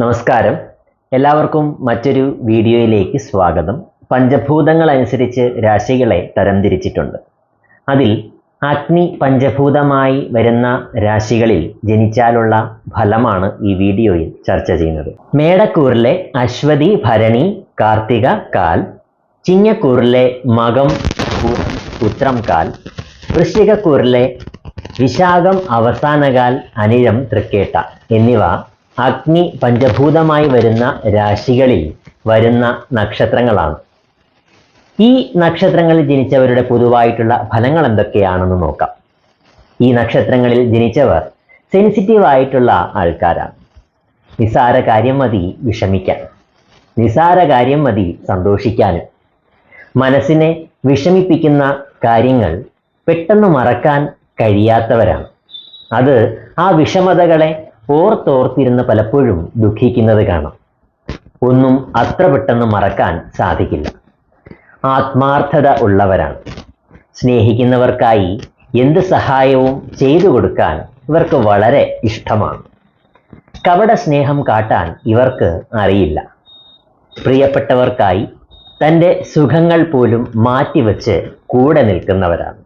നമസ്കാരം. എല്ലാവർക്കും മറ്റൊരു വീഡിയോയിലേക്ക് സ്വാഗതം. പഞ്ചഭൂതങ്ങൾ അനുസരിച്ച് രാശികളെ തരംതിരിച്ചിട്ടുണ്ട് അതിൽ അഗ്നി പഞ്ചഭൂതമായി വരുന്ന രാശികളിൽ ജനിച്ചാലുള്ള ഫലമാണ് ഈ വീഡിയോയിൽ ചർച്ച ചെയ്യുന്നത്. മേടക്കൂറിലെ അശ്വതി ഭരണി കാർത്തിക കാൽ. ചിങ്ങക്കൂറിലെ മകം ഉത്രം കാൽ. വൃശ്ചികക്കൂറിലെ വിശാഖം അവസാനകാൽ അനിഴം തൃക്കേട്ട എന്നിവ അഗ്നി പഞ്ചഭൂതമായി വരുന്ന രാശികളിൽ വരുന്ന നക്ഷത്രങ്ങളാണ്. ഈ നക്ഷത്രങ്ങളിൽ ജനിച്ചവരുടെ പൊതുവായിട്ടുള്ള ഫലങ്ങൾ എന്തൊക്കെയാണെന്ന് നോക്കാം. ഈ നക്ഷത്രങ്ങളിൽ ജനിച്ചവർ സെൻസിറ്റീവ് ആയിട്ടുള്ള ആൾക്കാരാണ്. നിസാര കാര്യം മതി വിഷമിക്കാൻ. നിസാര കാര്യം മതി സന്തോഷിക്കാനും. മനസ്സിനെ വിഷമിപ്പിക്കുന്ന കാര്യങ്ങൾ പെട്ടെന്ന് മറക്കാൻ കഴിയാത്തവരാണ്. അത് ആ വിഷമതകളെ ഓർത്തോർത്തിരുന്ന് പലപ്പോഴും ദുഃഖിക്കുന്നത് കാണാം. ഒന്നും അത്ര പെട്ടെന്ന് മറക്കാൻ സാധിക്കില്ല. ആത്മാർത്ഥത ഉള്ളവരാണ്. സ്നേഹിക്കുന്നവർക്കായി എന്ത് സഹായവും ചെയ്തു കൊടുക്കാൻ ഇവർക്ക് വളരെ ഇഷ്ടമാണ്. കപട സ്നേഹം കാട്ടാൻ ഇവർക്ക് അറിയില്ല. പ്രിയപ്പെട്ടവർക്കായി തന്റെ സുഖങ്ങൾ പോലും മാറ്റിവെച്ച് കൂടെ നിൽക്കുന്നവരാണ്.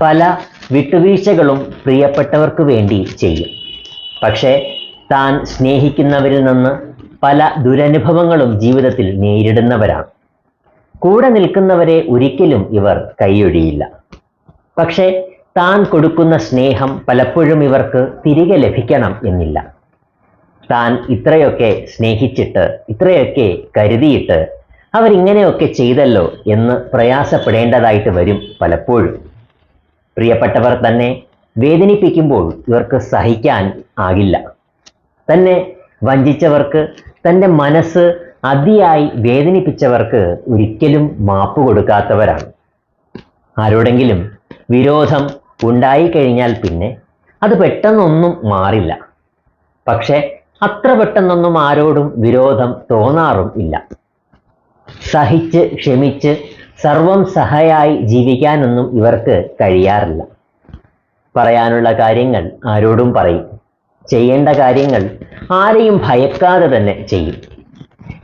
പല വിട്ടുവീഴ്ചകളും പ്രിയപ്പെട്ടവർക്ക് വേണ്ടി ചെയ്യും. പക്ഷേ താൻ സ്നേഹിക്കുന്നവരിൽ നിന്ന് പല ദുരനുഭവങ്ങളും ജീവിതത്തിൽ നേരിടുന്നവരാണ്. കൂടെ നിൽക്കുന്നവരെ ഒരിക്കലും ഇവർ കൈയൊഴിയില്ല. പക്ഷേ താൻ കൊടുക്കുന്ന സ്നേഹം പലപ്പോഴും ഇവർക്ക് തിരികെ ലഭിക്കണം എന്നില്ല. താൻ ഇത്രയൊക്കെ സ്നേഹിച്ചിട്ട് ഇത്രയൊക്കെ കരുതിയിട്ട് അവരിങ്ങനെയൊക്കെ ചെയ്തല്ലോ എന്ന് പ്രയാസപ്പെടേണ്ടതായിട്ട് വരും പലപ്പോഴും. പ്രിയപ്പെട്ടവർ തന്നെ വേദനിപ്പിക്കുമ്പോൾ ഇവർക്ക് സഹിക്കാൻ ആകില്ല. തന്നെ വഞ്ചിച്ചവർക്ക് തന്റെ മനസ്സ് അതിയായി വേദനിപ്പിച്ചവർക്ക് ഒരിക്കലും മാപ്പ് കൊടുക്കാത്തവരാണ്. ആരോടെങ്കിലും വിരോധം ഉണ്ടായിക്കഴിഞ്ഞാൽ പിന്നെ അത് പെട്ടെന്നൊന്നും മാറില്ല. പക്ഷേ അത്ര പെട്ടെന്നൊന്നും ആരോടും വിരോധം തോന്നാറും ഇല്ല. സഹിച്ച് ക്ഷമിച്ച് സർവം സഹയായി ജീവിക്കാനൊന്നും ഇവർക്ക് കഴിയാറില്ല. പറയാനുള്ള കാര്യങ്ങൾ ആരോടും പറയും. ചെയ്യേണ്ട കാര്യങ്ങൾ ആരെയും ഭയക്കാതെ തന്നെ ചെയ്യും.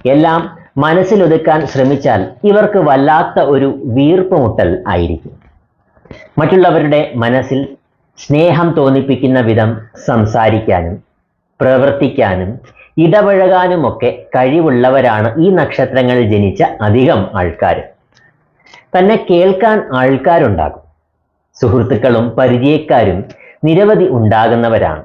എല്ലാം മനസ്സിലൊതുക്കാൻ ശ്രമിച്ചാൽ ഇവർക്ക് വല്ലാത്ത ഒരു വീർപ്പുമുട്ടൽ ആയിരിക്കും. മറ്റുള്ളവരുടെ മനസ്സിൽ സ്നേഹം തോന്നിപ്പിക്കുന്ന വിധം സംസാരിക്കാനും പ്രവർത്തിക്കാനും ഇടപഴകാനുമൊക്കെ കഴിവുള്ളവരാണ് ഈ നക്ഷത്രങ്ങളിൽ ജനിച്ച അധികം ആൾക്കാർ തന്നെ കേൾക്കാൻ ആൾക്കാരുണ്ടാകും. സുഹൃത്തുക്കളും പരിചയക്കാരും നിരവധി ഉണ്ടാകുന്നവരാണ്.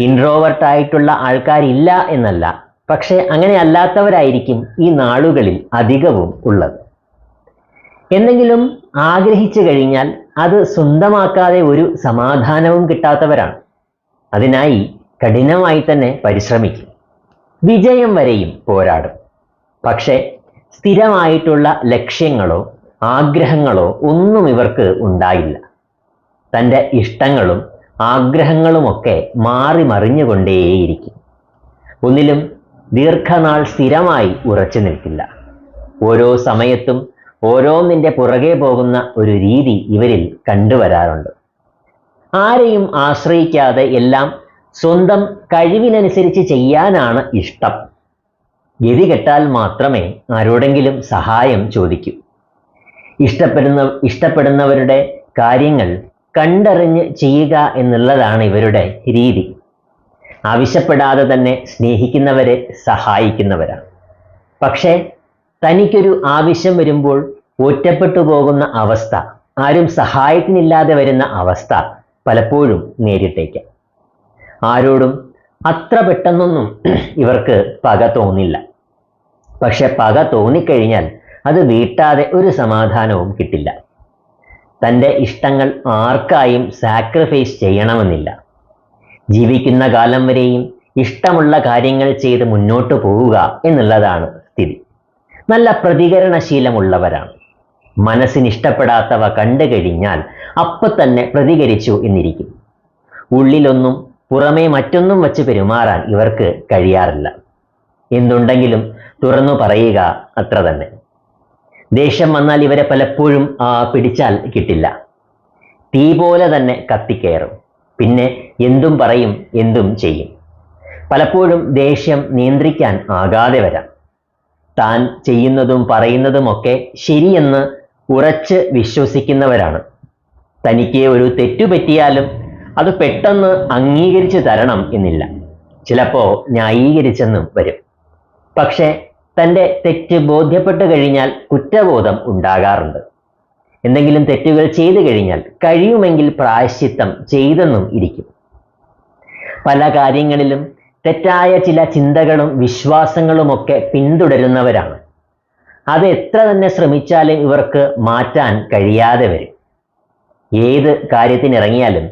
ഇൻട്രോവർട്ട് ആയിട്ടുള്ള ആൾക്കാരില്ല എന്നല്ല പക്ഷേ അങ്ങനെ അല്ലാത്തവരായിരിക്കും ഈ നാളുകളിൽ അധികവും ഉള്ളത്. എന്തെങ്കിലും ആഗ്രഹിച്ചു കഴിഞ്ഞാൽ അത് സ്വന്തമാക്കാതെ ഒരു സമാധാനവും കിട്ടാത്തവരാണ്. അതിനായി കഠിനമായി തന്നെ പരിശ്രമിക്കും. വിജയം വരെയും പോരാടും. പക്ഷേ സ്ഥിരമായിട്ടുള്ള ലക്ഷ്യങ്ങളോ ആഗ്രഹങ്ങളോ ഒന്നും ഇവർക്ക് ഉണ്ടായില്ല. തന്റെ ഇഷ്ടങ്ങളും ആഗ്രഹങ്ങളുമൊക്കെ മാറി മറിഞ്ഞുകൊണ്ടേയിരിക്കും. ഒന്നിലും ദീർഘനാൾ സ്ഥിരമായി ഉറച്ചു നിൽക്കില്ല. ഓരോ സമയത്തും ഓരോന്നിന്റെ പുറകെ പോകുന്ന ഒരു രീതി ഇവരിൽ കണ്ടുവരാറുണ്ട്. ആരെയും ആശ്രയിക്കാതെ എല്ലാം സ്വന്തം കഴിവിനനുസരിച്ച് ചെയ്യാനാണ് ഇഷ്ടം. ഗതി കെട്ടാൽ മാത്രമേ ആരോടെങ്കിലും സഹായം ചോദിക്കൂ. ഇഷ്ടപ്പെടുന്ന ഇഷ്ടപ്പെടുന്നവരുടെ കാര്യങ്ങൾ കണ്ടറിഞ്ഞ് ചെയ്യുക എന്നുള്ളതാണ് ഇവരുടെ രീതി. ആവശ്യപ്പെടാതെ തന്നെ സ്നേഹിക്കുന്നവരെ സഹായിക്കുന്നവരാണ്. പക്ഷേ തനിക്കൊരു ആവശ്യം വരുമ്പോൾ ഒറ്റപ്പെട്ടു പോകുന്ന അവസ്ഥ ആരും സഹായത്തിനില്ലാതെ വരുന്ന അവസ്ഥ പലപ്പോഴും നേരിട്ടേക്കാം. ആരോടും അത്ര പെട്ടെന്നൊന്നും ഇവർക്ക് പക തോന്നില്ല. പക്ഷെ പക തോന്നിക്കഴിഞ്ഞാൽ അത് വീട്ടാതെ ഒരു സമാധാനവും കിട്ടില്ല. തന്റെ ഇഷ്ടങ്ങൾ ആർക്കായും സാക്രിഫൈസ് ചെയ്യണമെന്നില്ല. ജീവിക്കുന്ന കാലം വരെയും ഇഷ്ടമുള്ള കാര്യങ്ങൾ ചെയ്ത് മുന്നോട്ട് പോവുക എന്നുള്ളതാണ് സ്ഥിതി. നല്ല പ്രതികരണശീലമുള്ളവരാണ്. മനസ്സിന് ഇഷ്ടപ്പെടാത്തവ കണ്ടു കഴിഞ്ഞാൽ അപ്പൊ തന്നെ പ്രതികരിച്ചു എന്നിരിക്കും. ഉള്ളിലൊന്നും പുറമേ മറ്റൊന്നും വച്ച് പെരുമാറാൻ ഇവർക്ക് കഴിയാറില്ല. എന്തുണ്ടെങ്കിലും തുറന്നു പറയുക അത്ര തന്നെ. ദേഷ്യം വന്നാൽ ഇവരെ പലപ്പോഴും പിടിച്ചാൽ കിട്ടില്ല. തീ പോലെ തന്നെ കത്തിക്കയറും. പിന്നെ എന്തും പറയും എന്തും ചെയ്യും. പലപ്പോഴും ദേഷ്യം നിയന്ത്രിക്കാൻ ആകാതെ വരാം. താൻ ചെയ്യുന്നതും പറയുന്നതുമൊക്കെ ശരിയെന്ന് ഉറച്ച് വിശ്വസിക്കുന്നവരാണ്. തനിക്ക് ഒരു തെറ്റു പറ്റിയാലും അത് പെട്ടെന്ന് അംഗീകരിച്ചു തരണം എന്നില്ല. ചിലപ്പോൾ ന്യായീകരിച്ചെന്നും വരും. പക്ഷേ തന്റെ തെറ്റ് ബോധ്യപ്പെട്ടു കഴിഞ്ഞാൽ കുറ്റബോധം ഉണ്ടാകാറുണ്ട്. എന്തെങ്കിലും തെറ്റുകൾ ചെയ്തു കഴിഞ്ഞാൽ കഴിയുമെങ്കിൽ പ്രായശ്ചിത്തം ചെയ്തെന്നും ഇരിക്കും. പല കാര്യങ്ങളിലും തെറ്റായ ചില ചിന്തകളും വിശ്വാസങ്ങളുമൊക്കെ പിന്തുടരുന്നവരാണ്. അത് എത്ര തന്നെ ശ്രമിച്ചാലും ഇവർക്ക് മാറ്റാൻ കഴിയാതെ വരും. ഏത് കാര്യത്തിനിറങ്ങിയാലും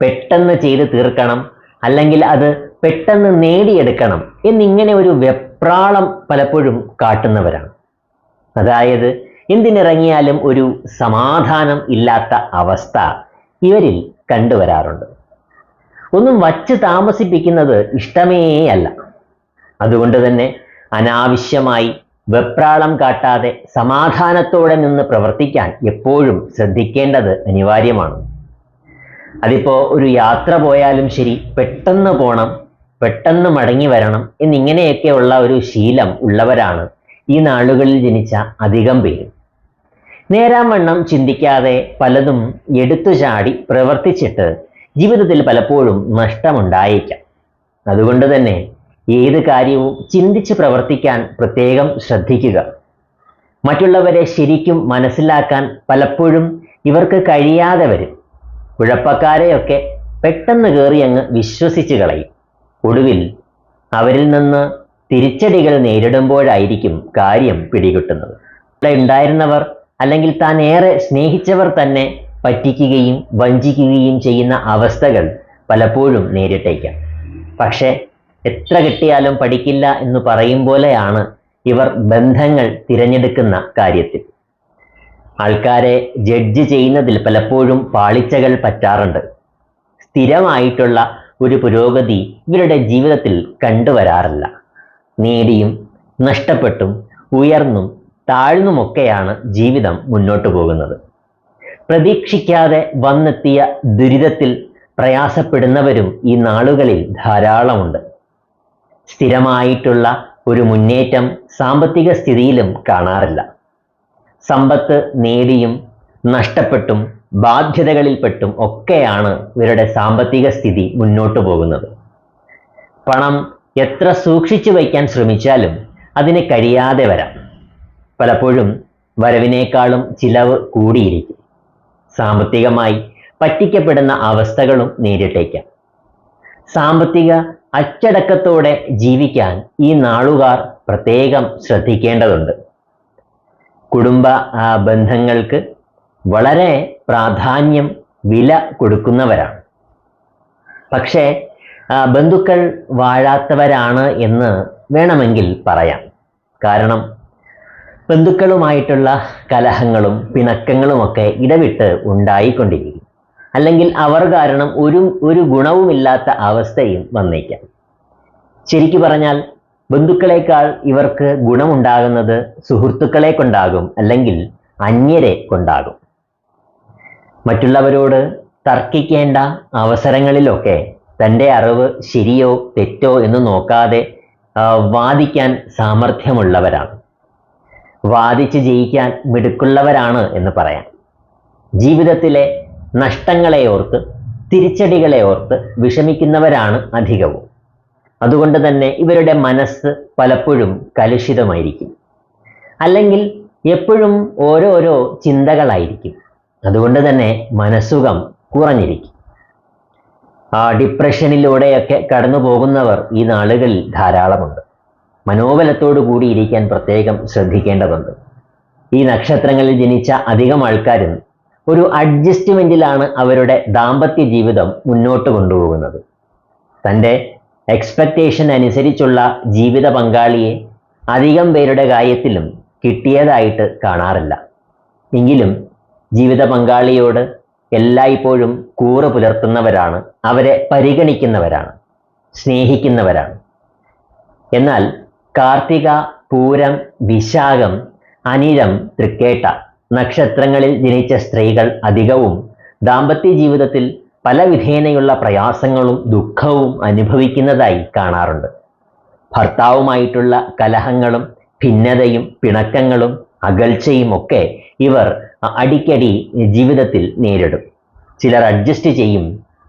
പെട്ടെന്ന് ചെയ്ത് തീർക്കണം അല്ലെങ്കിൽ അത് പെട്ടെന്ന് നേടിയെടുക്കണം എന്നിങ്ങനെ ഒരു വെപ്രാളം പലപ്പോഴും കാട്ടുന്നവരാണ്. അതായത് എന്തിനിറങ്ങിയാലും ഒരു സമാധാനം ഇല്ലാത്ത അവസ്ഥ ഇവരിൽ കണ്ടുവരാറുണ്ട്. ഒന്നും വച്ച് താമസിപ്പിക്കുന്നത് ഇഷ്ടമേ അല്ല അതുകൊണ്ട് തന്നെ അനാവശ്യമായി വെപ്രാളം കാട്ടാതെ സമാധാനത്തോടെ നിന്ന് പ്രവർത്തിക്കാൻ എപ്പോഴും ശ്രദ്ധിക്കേണ്ടത് അനിവാര്യമാണ്. അതിപ്പോ ഒരു യാത്ര പോയാലും ശരി പെട്ടെന്ന് പോണം പെട്ടെന്ന് മടങ്ങി വരണം എന്നിങ്ങനെയൊക്കെയുള്ള ഒരു ശീലം ഉള്ളവരാണ് ഈ നാളുകളിൽ ജനിച്ച അധികം പേര്. നേരാവണ്ണം ചിന്തിക്കാതെ പലതും എടുത്തു ചാടി പ്രവർത്തിച്ചിട്ട് ജീവിതത്തിൽ പലപ്പോഴും നഷ്ടമുണ്ടായേക്കാം. അതുകൊണ്ട് തന്നെ ഏത് കാര്യവും ചിന്തിച്ച് പ്രവർത്തിക്കാൻ പ്രത്യേകം ശ്രദ്ധിക്കുക. മറ്റുള്ളവരെ ശരിക്കും മനസ്സിലാക്കാൻ പലപ്പോഴും ഇവർക്ക് കഴിയാതെ വരും. കുഴപ്പക്കാരെയൊക്കെ പെട്ടെന്ന് കയറി അങ്ങ് വിശ്വസിച്ച് കളയും. ഒടുവിൽ അവരിൽ നിന്ന് തിരിച്ചടികൾ നേരിടുമ്പോഴായിരിക്കും കാര്യം പിടികിട്ടുന്നത്. ഇവിടെ ഉണ്ടായിരുന്നവർ അല്ലെങ്കിൽ താൻ ഏറെ സ്നേഹിച്ചവർ തന്നെ പറ്റിക്കുകയും വഞ്ചിക്കുകയും ചെയ്യുന്ന അവസ്ഥകൾ പലപ്പോഴും നേരിട്ടേക്കാം. പക്ഷേ എത്ര കിട്ടിയാലും പഠിക്കില്ല എന്ന് പറയും പോലെയാണ് ഇവർ ബന്ധങ്ങൾ തിരഞ്ഞെടുക്കുന്ന കാര്യത്തിൽ. ആൾക്കാരെ ജഡ്ജ് ചെയ്യുന്നതിൽ പലപ്പോഴും പാളിച്ചകൾ പറ്റാറുണ്ട്. സ്ഥിരമായിട്ടുള്ള ഒരു പുരോഗതി ഇവരുടെ ജീവിതത്തിൽ കണ്ടുവരാറില്ല. നേടിയും നഷ്ടപ്പെട്ടും ഉയർന്നും താഴ്ന്നുമൊക്കെയാണ് ജീവിതം മുന്നോട്ടു പോകുന്നത്. പ്രതീക്ഷിക്കാതെ വന്നെത്തിയ ദുരിതത്തിൽ പ്രയാസപ്പെടുന്നവരും ഈ നാളുകളിൽ ധാരാളമുണ്ട്. സ്ഥിരമായിട്ടുള്ള ഒരു മുന്നേറ്റം സാമ്പത്തിക സ്ഥിതിയിലും കാണാറില്ല. സമ്പത്ത് നേടിയും നഷ്ടപ്പെട്ടും ബാധ്യതകളിൽപ്പെട്ടും ഒക്കെയാണ് ഇവരുടെ സാമ്പത്തിക സ്ഥിതി മുന്നോട്ട് പോകുന്നത്. പണം എത്ര സൂക്ഷിച്ചു വയ്ക്കാൻ ശ്രമിച്ചാലും അതിന് കഴിയാതെ വരാം. പലപ്പോഴും വരവിനേക്കാളും ചിലവ് കൂടിയിരിക്കും. സാമ്പത്തികമായി പറ്റിക്കപ്പെടുന്ന അവസ്ഥകളും നേരിട്ടേക്കാം. സാമ്പത്തിക അച്ചടക്കത്തോടെ ജീവിക്കാൻ ഈ നാളുകാർ പ്രത്യേകം ശ്രദ്ധിക്കേണ്ടതുണ്ട്. കുടുംബ ബന്ധങ്ങൾക്ക് വളരെ പ്രാധാന്യം വില കൊടുക്കുന്നവരാണ്. പക്ഷേ ബന്ധുക്കൾ വാഴാത്തവരാണ് എന്ന് വേണമെങ്കിൽ പറയാം. കാരണം ബന്ധുക്കളുമായിട്ടുള്ള കലഹങ്ങളും പിണക്കങ്ങളുമൊക്കെ ഇടവിട്ട് ഉണ്ടായിക്കൊണ്ടിരിക്കും. അല്ലെങ്കിൽ അവർ കാരണം ഒരു ഒരു ഗുണവുമില്ലാത്ത അവസ്ഥയും വന്നേക്കാം. ശരിക്കു പറഞ്ഞാൽ ബന്ധുക്കളെക്കാൾ ഇവർക്ക് ഗുണമുണ്ടാകുന്നത് സുഹൃത്തുക്കളെ കൊണ്ടാകും അല്ലെങ്കിൽ അന്യരെ കൊണ്ടാകും. മറ്റുള്ളവരോട് തർക്കിക്കേണ്ട അവസരങ്ങളിലൊക്കെ തന്റെ അറിവ് ശരിയോ തെറ്റോ എന്ന് നോക്കാതെ വാദിക്കാൻ സാമർഥ്യമുള്ളവരാണ്. വാദിച്ച് ജയിക്കാൻ മിടുക്കുള്ളവരാണ് എന്ന് പറയാം. ജീവിതത്തിലെ നഷ്ടങ്ങളെ ഓർത്ത് തിരിച്ചടികളെ ഓർത്ത് വിഷമിക്കുന്നവരാണ് അധികവും. അതുകൊണ്ട് തന്നെ ഇവരുടെ മനസ്സ് പലപ്പോഴും കലുഷിതമായിരിക്കും. അല്ലെങ്കിൽ എപ്പോഴും ഓരോരോ ചിന്തകളായിരിക്കും. അതുകൊണ്ട് തന്നെ മനസ്സുഖം കുറഞ്ഞിരിക്കും. ആ ഡിപ്രഷനിലൂടെയൊക്കെ കടന്നു പോകുന്നവർ ഈ നാളുകളിൽ ധാരാളമുണ്ട്. മനോബലത്തോടു കൂടി ഇരിക്കാൻ പ്രത്യേകം ശ്രദ്ധിക്കേണ്ടതുണ്ട്. ഈ നക്ഷത്രങ്ങളിൽ ജനിച്ച അധികം ആൾക്കാരും ഒരു അഡ്ജസ്റ്റ്മെന്റിലാണ് അവരുടെ ദാമ്പത്യ ജീവിതം മുന്നോട്ട് കൊണ്ടുപോകുന്നത്. തന്റെ എക്സ്പെക്റ്റേഷൻ അനുസരിച്ചുള്ള ജീവിത പങ്കാളിയെ അധികം പേരുടെ കാര്യത്തിലും കിട്ടിയതായിട്ട് കാണാറില്ല. എങ്കിലും ജീവിത പങ്കാളിയോട് എല്ലായ്പ്പോഴും കൂറ് പുലർത്തുന്നവരാണ്. അവരെ പരിഗണിക്കുന്നവരാണ്. സ്നേഹിക്കുന്നവരാണ്. എന്നാൽ കാർത്തിക പൂരം വിശാഖം അനിഴം തൃക്കേട്ട നക്ഷത്രങ്ങളിൽ ജനിച്ച സ്ത്രീകൾ അധികവും ദാമ്പത്യ ജീവിതത്തിൽ പല വിധേനയുള്ള പ്രയാസങ്ങളും ദുഃഖവും അനുഭവിക്കുന്നതായി കാണാറുണ്ട്. ഭർത്താവുമായിട്ടുള്ള കലഹങ്ങളും ഭിന്നതയും പിണക്കങ്ങളും അകൽച്ചയും ഒക്കെ ഇവർ അടിക്കടി ജീവിതത്തിൽ നേരിടും. ചിലർ അഡ്ജസ്റ്റ് ചെയ്യും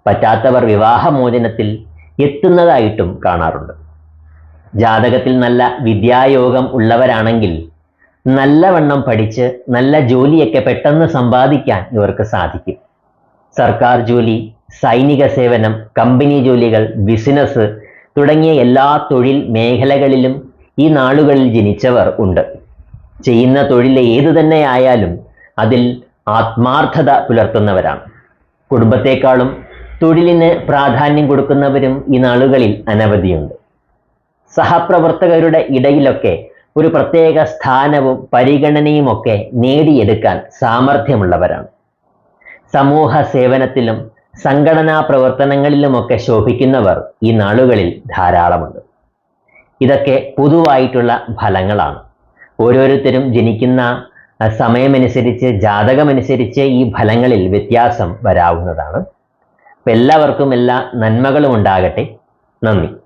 പറ്റാത്തവർ വിവാഹമോചനത്തിൽ എത്തുന്നതായിട്ടും കാണാറുണ്ട്. ജാതകത്തിൽ നല്ല വിദ്യായോഗം ഉള്ളവരാണെങ്കിൽ നല്ലവണ്ണം പഠിച്ച് നല്ല ജോലിയൊക്കെ പെട്ടെന്ന് സമ്പാദിക്കാൻ ഇവർക്ക് സാധിക്കും. സർക്കാർ ജോലി സൈനിക സേവനം കമ്പനി ജോലികൾ ബിസിനസ് തുടങ്ങിയ എല്ലാ തൊഴിൽ മേഖലകളിലും ഈ നാളുകളിൽ ജനിച്ചവർ ഉണ്ട്. ചെയ്യുന്ന തൊഴിൽ ഏതു തന്നെ ആയാലും അതിൽ ആത്മാർത്ഥത പുലർത്തുന്നവരാണ്. കുടുംബത്തെക്കാളും തൊഴിലിന് പ്രാധാന്യം കൊടുക്കുന്നവരും ഈ നാളുകളിൽ അനവധിയുണ്ട്. സഹപ്രവർത്തകരുടെ ഇടയിലൊക്കെ ഒരു പ്രത്യേക സ്ഥാനവും പരിഗണനയും ഒക്കെ നേടിയെടുക്കാൻ സാമർഥ്യമുള്ളവരാണ്. സമൂഹ സേവനത്തിലും സംഘടനാ പ്രവർത്തനങ്ങളിലുമൊക്കെ ശോഭിക്കുന്നവർ ഈ നാളുകളിൽ ധാരാളമുണ്ട്. ഇതൊക്കെ പൊതുവായിട്ടുള്ള ഫലങ്ങളാണ്. ഓരോരുത്തരും ജനിക്കുന്ന സമയമനുസരിച്ച് ജാതകമനുസരിച്ച് ഈ ഫലങ്ങളിൽ വ്യത്യാസം വരാവുന്നതാണ്. എല്ലാവർക്കും എല്ലാ നന്മകളും ഉണ്ടാകട്ടെ. നന്ദി.